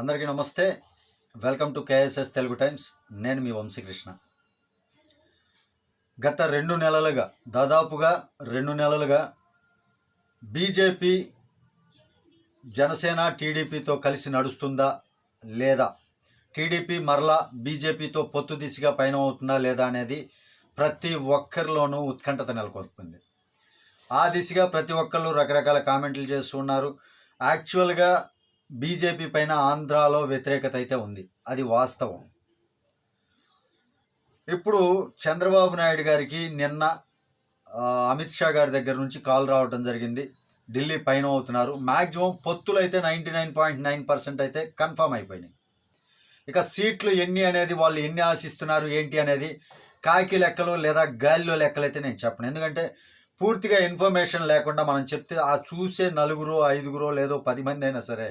అందరికీ నమస్తే. Welcome to KSS Telugu times. నేను మీ వంశీకృష్ణ. గత రెండు నెలలుగా దాదాపుగా రెండు నెలలుగా బీజేపీ జనసేన టీడీపీతో కలిసి నడుస్తుందా లేదా? టీడీపీ మరలా బీజేపీతో పొత్తు దిశగా పయనం అవుతుందా లేదా అనేది ప్రతి ఒక్కరిలోనూ ఉత్కంఠత నెలకొల్పింది. ఆ దిశగా ప్రతి ఒక్కళ్ళు రకరకాల కామెంట్లు చేస్తున్నారు యాక్చువల్గా బీజేపీ పైన ఆంధ్రాలో వ్యతిరేకత అయితే ఉంది. అది వాస్తవం. ఇప్పుడు చంద్రబాబు నాయుడు గారికి నిన్న అమిత్ షా గారి దగ్గర నుంచి కాల్ రావడం జరిగింది. ఢిల్లీ పైన అవుతున్నారు. మ్యాక్సిమం పొత్తులు అయితే ninety nine point nine percent అయితే కన్ఫర్మ్ అయిపోయినాయి. ఇక సీట్లు ఎన్ని అనేది వాళ్ళు ఎన్ని ఆశిస్తున్నారు ఏంటి అనేది కాకి లెక్కలు లేదా గాలిలో లెక్కలు అయితే నేను చెప్పను. ఎందుకంటే పూర్తిగా ఇన్ఫర్మేషన్ లేకుండా మనం చెప్తే ఆ చూసే నలుగురు ఐదుగురో లేదో పది మంది అయినా సరే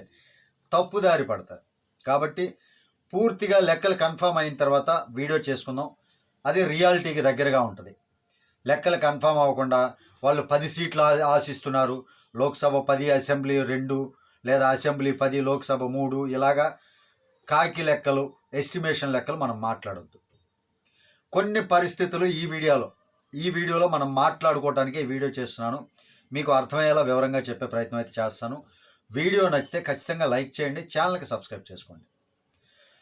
తప్పుదారి పడతారు. కాబట్టి పూర్తిగా లెక్కలు కన్ఫర్మ్ అయిన తర్వాత వీడియో చేసుకుందాం. అది రియాలిటీకి దగ్గరగా ఉంటుంది. లెక్కలు కన్ఫర్మ్ అవ్వకుండా వాళ్ళు పది సీట్లు ఆశిస్తున్నారు. లోక్సభ పది అసెంబ్లీ రెండు లేదా అసెంబ్లీ పది లోక్సభ మూడు ఇలాగా కాకి లెక్కలు ఎస్టిమేషన్ లెక్కలు మనం మాట్లాడొద్దు. కొన్ని పరిస్థితులు ఈ వీడియోలో ఈ వీడియోలో మనం మాట్లాడుకోవడానికి ఈ వీడియో చేస్తున్నాను. మీకు అర్థమయ్యేలా వివరంగా చెప్పే ప్రయత్నం అయితే చేస్తాను. వీడియో నచ్చితే ఖచ్చితంగా లైక్ చేయండి ఛానల్కి సబ్స్క్రైబ్ చేసుకోండి.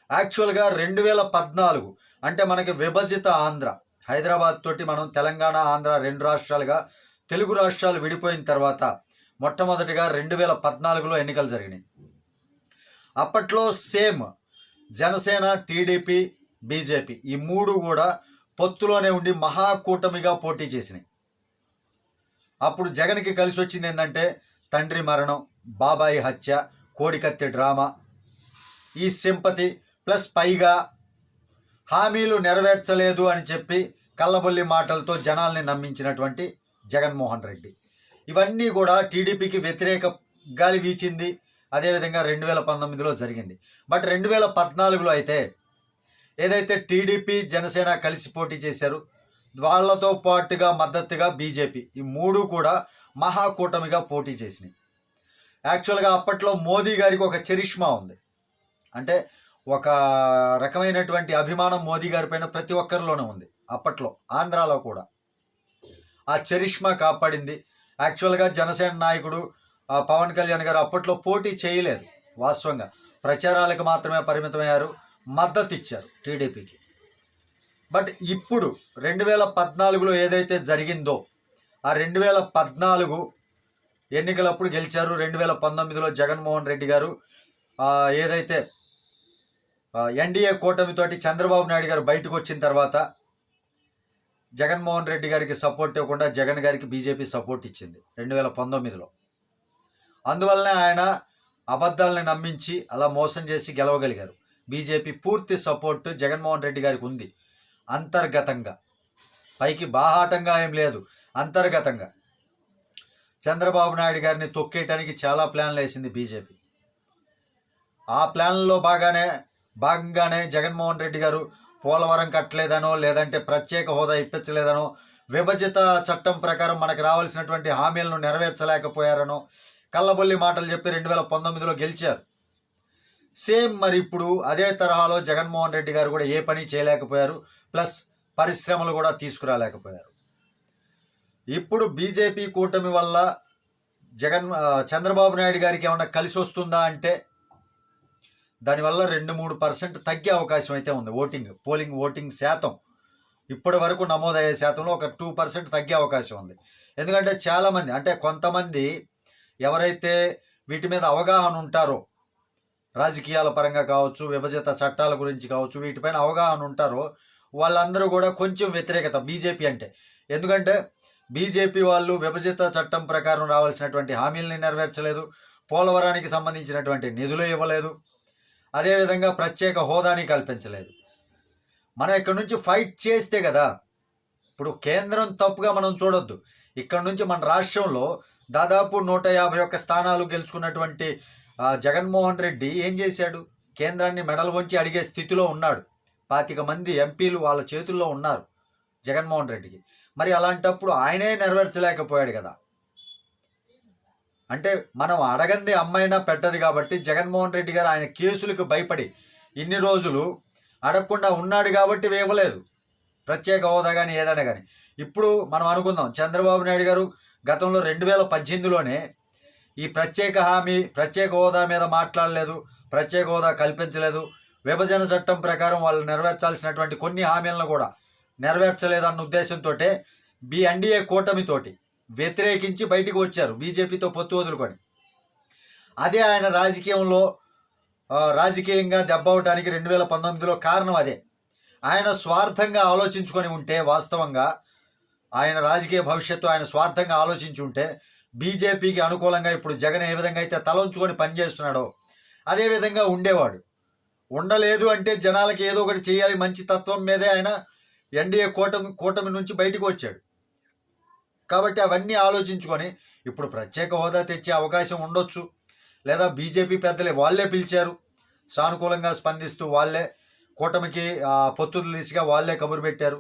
యాక్చువల్గా రెండు వేల పద్నాలుగు అంటే మనకి విభజిత ఆంధ్ర హైదరాబాద్ తోటి మనం తెలంగాణ ఆంధ్ర రెండు రాష్ట్రాలుగా తెలుగు రాష్ట్రాలు విడిపోయిన తర్వాత మొట్టమొదటిగా రెండు వేల పద్నాలుగులో ఎన్నికలు జరిగినాయి. అప్పట్లో సేమ్ జనసేన టీడీపీ బీజేపీ ఈ మూడు కూడా పొత్తులోనే ఉండి మహాకూటమిగా పోటీ చేసినాయి. అప్పుడు జగన్కి కలిసి వచ్చింది ఏంటంటే తండ్రి మరణం బాబాయి హత్య కోడికత్తి డ్రామా. ఈ సింపతి ప్లస్ పైగా హామీలు నెరవేర్చలేదు అని చెప్పి కల్లబొల్లి మాటలతో జనాల్ని నమ్మించినటువంటి జగన్మోహన్ రెడ్డి. ఇవన్నీ కూడా టీడీపీకి వ్యతిరేక గాలి వీచింది. అదేవిధంగా రెండు వేల పంతొమ్మిదిలో జరిగింది. బట్ రెండు వేల పద్నాలుగులో అయితే ఏదైతే టీడీపీ జనసేన కలిసి పోటీ చేశారు వాళ్ళతో పాటుగా మద్దతుగా బీజేపీ ఈ మూడు కూడా మహాకూటమిగా పోటీ చేసినాయి. యాక్చువల్గా అప్పట్లో మోదీ గారికి ఒక చరిష్మా ఉంది. అంటే ఒక రకమైనటువంటి అభిమానం మోదీ గారి పైన ప్రతి ఒక్కరిలోనే ఉంది. అప్పట్లో ఆంధ్రాలో కూడా. ఆ చరిష్మా కాపాడింది. యాక్చువల్గా జనసేన నాయకుడు పవన్ కళ్యాణ్ గారు అప్పట్లో పోటీ చేయలేదు వాస్తవంగా. ప్రచారాలకు మాత్రమే పరిమితమయ్యారు. మద్దతు ఇచ్చారు టీడీపీకి. బట్ ఇప్పుడు రెండు వేల పద్నాలుగులో ఏదైతే జరిగిందో ఆ రెండు వేల పద్నాలుగు ఎన్నికలప్పుడు గెలిచారు రెండు వేల పంతొమ్మిదిలో జగన్మోహన్ రెడ్డి గారు. ఏదైతే ఎన్డీఏ కూటమితోటి చంద్రబాబు నాయుడు గారు బయటకు వచ్చిన తర్వాత జగన్మోహన్ రెడ్డి గారికి సపోర్ట్ ఇవ్వకుండా జగన్ గారికి బీజేపీ సపోర్ట్ ఇచ్చింది రెండు వేల పంతొమ్మిదిలో. అందువల్లనే ఆయన అబద్ధాలని నమ్మించి అలా మోసం చేసి గెలవగలిగారు. బీజేపీ పూర్తి సపోర్ట్ జగన్మోహన్ రెడ్డి గారికి ఉంది. అంతర్గతంగా. పైకి బాహాటంగా ఏం లేదు అంతర్గతంగా. చంద్రబాబు నాయుడు గారిని తొక్కేయటానికి చాలా ప్లాన్లు వేసింది బీజేపీ. ఆ ప్లాన్లో బాగానే భాగంగానే జగన్మోహన్ రెడ్డి గారు పోలవరం కట్టలేదనో లేదంటే ప్రత్యేక హోదా ఇప్పించలేదనో విభజిత చట్టం ప్రకారం మనకు రావాల్సినటువంటి హామీలను నెరవేర్చలేకపోయారనో కళ్ళబొల్లి మాటలు చెప్పి రెండు వేల పంతొమ్మిదిలో గెలిచారు. సేమ్ మరి ఇప్పుడు అదే తరహాలో జగన్మోహన్ రెడ్డి గారు కూడా ఏ పని చేయలేకపోయారు ప్లస్ పరిశ్రమలు కూడా తీసుకురాలేకపోయారు. ఇప్పుడు బీజేపీ కూటమి వల్ల జగన్ చంద్రబాబు నాయుడు గారికి ఏమన్నా కలిసి వస్తుందా అంటే దానివల్ల రెండు మూడు పర్సెంట్ తగ్గే అవకాశం అయితే ఉంది. ఓటింగ్ పోలింగ్ ఓటింగ్ శాతం ఇప్పటి వరకు నమోదయ్యే శాతంలో ఒక టూ పర్సెంట్ తగ్గే అవకాశం ఉంది. ఎందుకంటే చాలామంది అంటే కొంతమంది ఎవరైతే వీటి మీద అవగాహన ఉంటారో రాజకీయాల పరంగా కావచ్చు విభజిత చట్టాల గురించి కావచ్చు వీటిపైన అవగాహన ఉంటారో వాళ్ళందరూ కూడా కొంచెం వ్యతిరేకత బీజేపీ అంటే. ఎందుకంటే బీజేపీ వాళ్ళు విభజిత చట్టం ప్రకారం రావాల్సినటువంటి హామీలని నెరవేర్చలేదు పోలవరానికి సంబంధించినటువంటి నిధులు ఇవ్వలేదు అదేవిధంగా ప్రత్యేక హోదాని కల్పించలేదు. మనం ఇక్కడ నుంచి ఫైట్ చేస్తే కదా ఇప్పుడు కేంద్రం తప్పుగా మనం చూడొద్దు. ఇక్కడ నుంచి మన రాష్ట్రంలో దాదాపు నూట యాభై ఒక్క స్థానాలు గెలుచుకున్నటువంటి జగన్మోహన్ రెడ్డి ఏం చేశాడు? కేంద్రాన్ని మెడలు వంచి అడిగే స్థితిలో ఉన్నాడు. పాతిక మంది ఎంపీలు వాళ్ళ చేతుల్లో ఉన్నారు జగన్మోహన్ రెడ్డికి. మరి అలాంటప్పుడు ఆయనే నెరవేర్చలేకపోయాడు కదా. అంటే మనం అడగంది అమ్మైనా పెట్టదు కాబట్టి జగన్మోహన్ రెడ్డి గారు ఆయన కేసులకు భయపడి ఇన్ని రోజులు అడగకుండా ఉన్నాడు కాబట్టి ఇవ్వలేదు ప్రత్యేక హోదా కానీ ఏదైనా కానీ ఇప్పుడు మనం అనుకుందాం చంద్రబాబు నాయుడు గారు గతంలో రెండు వేల పద్దెనిమిదిలోనే ఈ ప్రత్యేక హామీ ప్రత్యేక హోదా మీద మాట్లాడలేదు ప్రత్యేక హోదా కల్పించలేదు. విభజన చట్టం ప్రకారం వాళ్ళు నెరవేర్చాల్సినటువంటి కొన్ని హామీలను కూడా నెరవేర్చలేదన్న ఉద్దేశంతో బి ఎన్డీఏ కూటమితోటి వ్యతిరేకించి బయటికి వచ్చారు బీజేపీతో పొత్తు వదులుకొని. అదే ఆయన రాజకీయంలో రాజకీయంగా దెబ్బవటానికి రెండు వేల పంతొమ్మిదిలో కారణం అదే. ఆయన స్వార్థంగా ఆలోచించుకొని ఉంటే వాస్తవంగా ఆయన రాజకీయ భవిష్యత్తు ఆయన స్వార్థంగా ఆలోచించి ఉంటే బీజేపీకి అనుకూలంగా ఇప్పుడు జగన్ ఏ విధంగా అయితే తల ఉంచుకొని పనిచేస్తున్నాడో అదేవిధంగా ఉండేవాడు. ఉండలేదు అంటే జనాలకి ఏదో ఒకటి చేయాలి మంచి తత్వం మీదే ఆయన ఎన్డీఏ కూటమి కూటమి నుంచి బయటకు వచ్చాడు. కాబట్టి అవన్నీ ఆలోచించుకొని ఇప్పుడు ప్రత్యేక హోదా తెచ్చే అవకాశం ఉండొచ్చు. లేదా బీజేపీ పెద్దలే వాళ్ళే పిలిచారు. సానుకూలంగా స్పందిస్తూ వాళ్ళే కూటమికి పొత్తులు తీసిగా దిశగా వాళ్ళే కబురు పెట్టారు.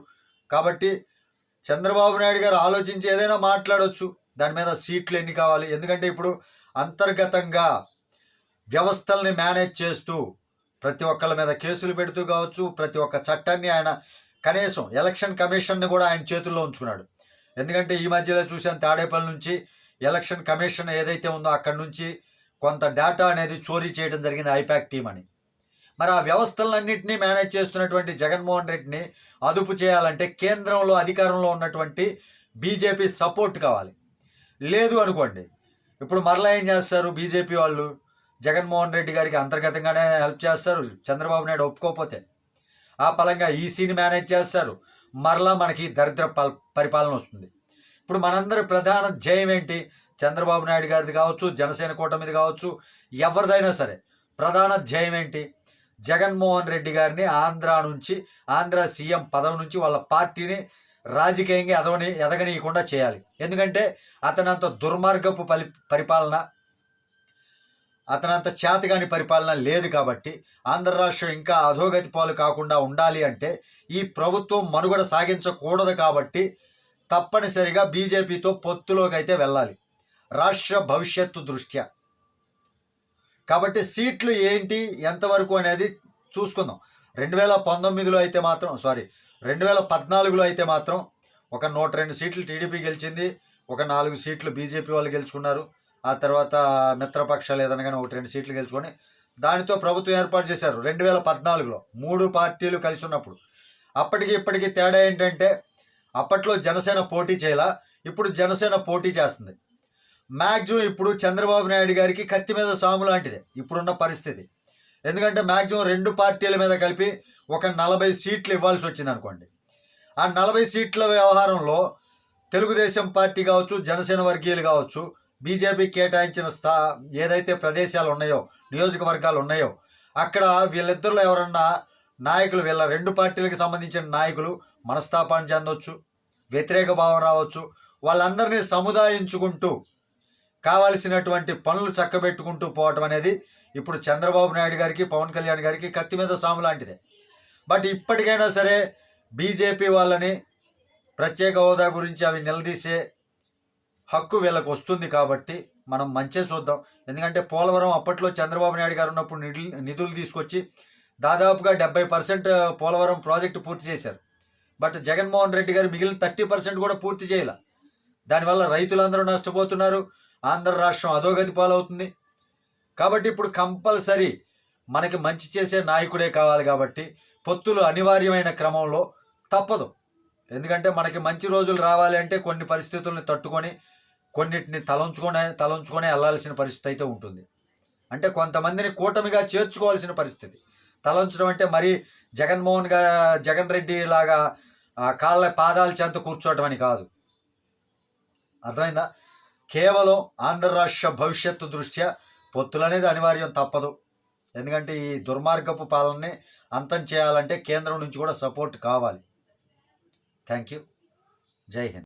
కాబట్టి చంద్రబాబు నాయుడు గారు ఆలోచించి ఏదైనా మాట్లాడొచ్చు. దాని మీద సీట్లు ఎన్ని కావాలి? ఎందుకంటే ఇప్పుడు అంతర్గతంగా వ్యవస్థల్ని మేనేజ్ చేస్తూ ప్రతి ఒక్కళ్ళ మీద కేసులు పెడుతూ కావచ్చు ప్రతి ఒక్క చట్టాన్ని ఆయన కనీసం ఎలక్షన్ కమిషన్ని కూడా ఆయన చేతుల్లో ఉంచుకున్నాడు. ఎందుకంటే ఈ మధ్యలో చూసాను తాడేపల్లి నుంచి ఎలక్షన్ కమిషన్ ఏదైతే ఉందో అక్కడి నుంచి కొంత డేటా అనేది చోరీ చేయడం జరిగింది ఐపాక్ టీం అని. మరి ఆ వ్యవస్థలన్నింటినీ మేనేజ్ చేస్తున్నటువంటి జగన్మోహన్ రెడ్డిని అదుపు చేయాలంటే కేంద్రంలో అధికారంలో ఉన్నటువంటి బీజేపీ సపోర్ట్ కావాలి. లేదు అనుకోండి. ఇప్పుడు మరలా ఏం చేస్తారు? బీజేపీ వాళ్ళు జగన్మోహన్ రెడ్డి గారికి అంతర్గతంగానే హెల్ప్ చేస్తారు. చంద్రబాబు నాయుడు ఒప్పుకోకపోతే ఆ పలంగా ఈసీని మేనేజ్ చేస్తారు. మరలా మనకి దరిద్ర పరిపాలన వస్తుంది. ఇప్పుడు మనందరి ప్రధాన ధ్యేయం ఏంటి? చంద్రబాబు నాయుడు గారిది కావచ్చు జనసేన కూటమిది కావచ్చు ఎవరిదైనా సరే. ప్రధాన ధ్యేయం ఏంటి? జగన్మోహన్ రెడ్డి గారిని ఆంధ్ర నుంచి ఆంధ్ర సీఎం పదవి నుంచి వాళ్ళ పార్టీని రాజకీయంగా ఎదవని ఎదగనీయకుండా చేయాలి. ఎందుకంటే అతనంత దుర్మార్గపు పలి పరిపాలన అతనంత చేతగాని పరిపాలన లేదు కాబట్టి ఆంధ్ర రాష్ట్రం ఇంకా అధోగతి పాలు కాకుండా ఉండాలి అంటే ఈ ప్రభుత్వం మనుగడ సాగించకూడదు కాబట్టి తప్పనిసరిగా బీజేపీతో పొత్తులోకి అయితే వెళ్ళాలి. రాష్ట్ర భవిష్యత్తు దృష్ట్యా. కాబట్టి సీట్లు ఏంటి ఎంతవరకు అనేది చూసుకుందాం. రెండు వేల పంతొమ్మిదిలో అయితే మాత్రం సారీ రెండు వేల పద్నాలుగులో అయితే మాత్రం ఒక నూట రెండు సీట్లు టీడీపీ గెలిచింది ఒక నాలుగు సీట్లు బీజేపీ వాళ్ళు గెలుచుకున్నారు ఆ తర్వాత మిత్రపక్షాలు ఏదైనా కానీ ఒకటి రెండు సీట్లు గెలుచుకొని దానితో ప్రభుత్వం ఏర్పాటు చేశారు రెండు వేల పద్నాలుగులో మూడు పార్టీలు కలిసి ఉన్నప్పుడు. అప్పటికి ఇప్పటికీ తేడా ఏంటంటే అప్పట్లో జనసేన పోటీ చేయాల ఇప్పుడు జనసేన పోటీ చేస్తుంది. మ్యాక్సిమం ఇప్పుడు చంద్రబాబు నాయుడు గారికి కత్తి మీద సాము లాంటిదే ఇప్పుడున్న పరిస్థితి. ఎందుకంటే మ్యాక్సిమం రెండు పార్టీల మీద కలిపి ఒక నలభై సీట్లు ఇవ్వాల్సి వచ్చింది అనుకోండి. ఆ నలభై సీట్ల వ్యవహారంలో తెలుగుదేశం పార్టీ కావచ్చు జనసేన వర్గీయులు కావచ్చు బీజేపీ కేటాయించిన స్థా ఏదైతే ప్రదేశాలు ఉన్నాయో నియోజకవర్గాలు ఉన్నాయో అక్కడ వీళ్ళిద్దరిలో ఎవరన్నా నాయకులు వీళ్ళ రెండు పార్టీలకు సంబంధించిన నాయకులు మనస్తాపాన్ని చెందొచ్చు వ్యతిరేక భావం రావచ్చు వాళ్ళందరినీ సముదాయించుకుంటూ కావాల్సినటువంటి పనులు చక్కబెట్టుకుంటూ పోవటం అనేది ఇప్పుడు చంద్రబాబు నాయుడు గారికి పవన్ కళ్యాణ్ గారికి కత్తి మీద సాము లాంటిదే. బట్ ఇప్పటికైనా సరే బీజేపీ వాళ్ళని ప్రత్యేక హోదా గురించి అవి నిలదీసే హక్కు వీళ్ళకు వస్తుంది కాబట్టి మనం మంచిగా చూద్దాం. ఎందుకంటే పోలవరం అప్పట్లో చంద్రబాబు నాయుడు గారు ఉన్నప్పుడు నిధులు నిధులు తీసుకొచ్చి దాదాపుగా డెబ్బై పర్సెంట్ పోలవరం ప్రాజెక్టు పూర్తి చేశారు. బట్ జగన్మోహన్ రెడ్డి గారు మిగిలిన థర్టీ పర్సెంట్ కూడా పూర్తి చేయాల. దానివల్ల రైతులందరూ నష్టపోతున్నారు. ఆంధ్ర రాష్ట్రం అధోగతి పాలవుతుంది. కాబట్టి ఇప్పుడు కంపల్సరీ మనకి మంచి చేసే నాయకుడే కావాలి కాబట్టి పొత్తులు అనివార్యమైన క్రమంలో తప్పదు. ఎందుకంటే మనకి మంచి రోజులు రావాలి అంటే కొన్ని పరిస్థితుల్ని తట్టుకొని కొన్నిటిని తలంచుకొని తలంచుకొని వెళ్ళాల్సిన పరిస్థితి అయితే ఉంటుంది. అంటే కొంతమందిని కూటమిగా చేర్చుకోవాల్సిన పరిస్థితి. తలంచడం అంటే మరి జగన్మోహన్గా జగన్ రెడ్డి లాగా కాళ్ళ పాదాల చెంత కూర్చోవటం అని కాదు. అర్థమైందా? కేవలం ఆంధ్ర రాష్ట్ర భవిష్యత్తు దృష్ట్యా పొత్తులు అనేది అనివార్యం తప్పదు. ఎందుకంటే ఈ దుర్మార్గపు పాలనని అంతం చేయాలంటే కేంద్రం నుంచి కూడా సపోర్ట్ కావాలి. Thank you. జై హింద్.